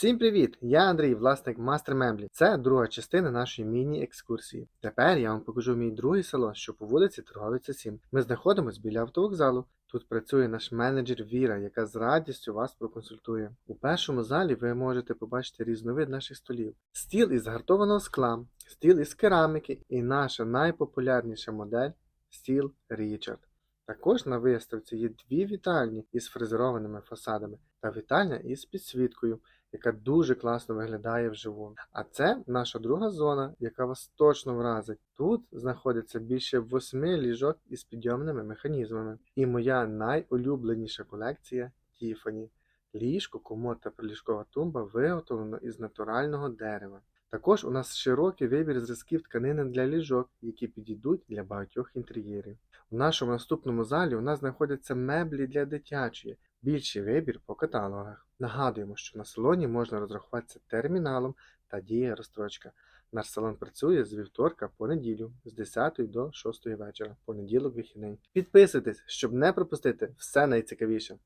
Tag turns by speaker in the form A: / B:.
A: Всім привіт! Я Андрій, власник Мастер Меблі. Це друга частина нашої міні-екскурсії. Тепер я вам покажу мій другий салон, що по вулиці Торговиця 7. Ми знаходимося біля автовокзалу. Тут працює наш менеджер Віра, яка з радістю вас проконсультує. У першому залі ви можете побачити різновид наших столів: стіл із гартованого скла, стіл із кераміки і наша найпопулярніша модель стіл Річард. Також на виставці є дві вітальні із фрезерованими фасадами та вітальня із підсвіткою яка дуже класно виглядає вживу. А це наша друга зона, яка вас точно вразить. Тут знаходиться більше восьми ліжок із підйомними механізмами. І моя найулюбленіша колекція Тіфані. Ліжко, комод та приліжкова тумба виготовлено із натурального дерева. Також у нас широкий вибір зразків тканини для ліжок, які підійдуть для багатьох інтер'єрів. В нашому наступному залі у нас знаходяться меблі для дитячої, більший вибір по каталогах. Нагадуємо, що на салоні можна розрахуватися терміналом та діє розстрочка. Наш салон працює з вівторка по неділю з 10 до 6 вечора, понеділок вихідний. Підписуйтесь, щоб не пропустити все найцікавіше.